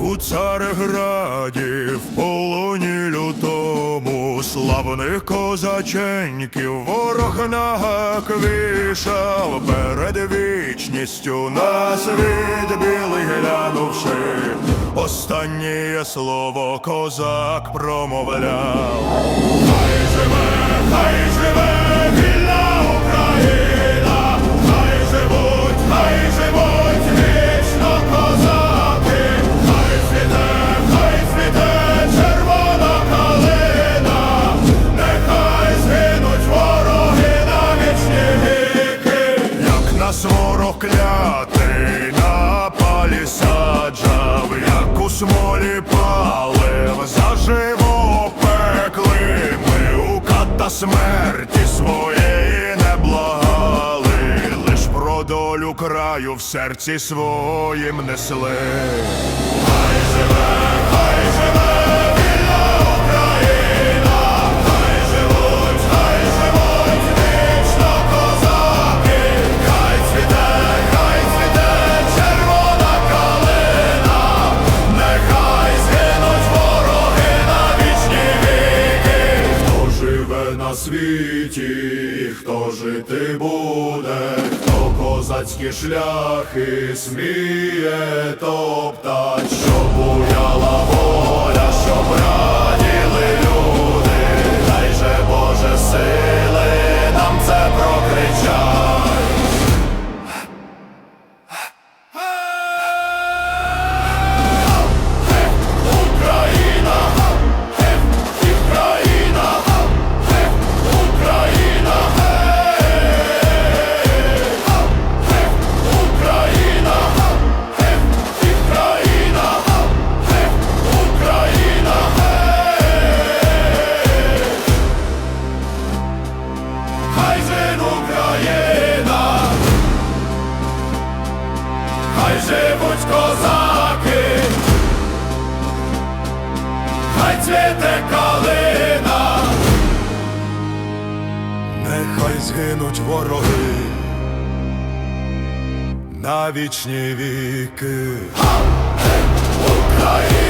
у Цареграді, в полоні лютому, славних козаченьків ворог нагак вішав перед вічністю на світ білий глянувши. Останнє слово козак промовляв. Смолі палив, заживо пекли, ми у ката смерті своєї не благали, лиш про долю краю в серці своїм несли. Світі, і хто жити буде, хто козацькі шляхи сміє топтать, живуть козаки. Хай цвіте калина, нехай згинуть вороги на вічні віки. Україна,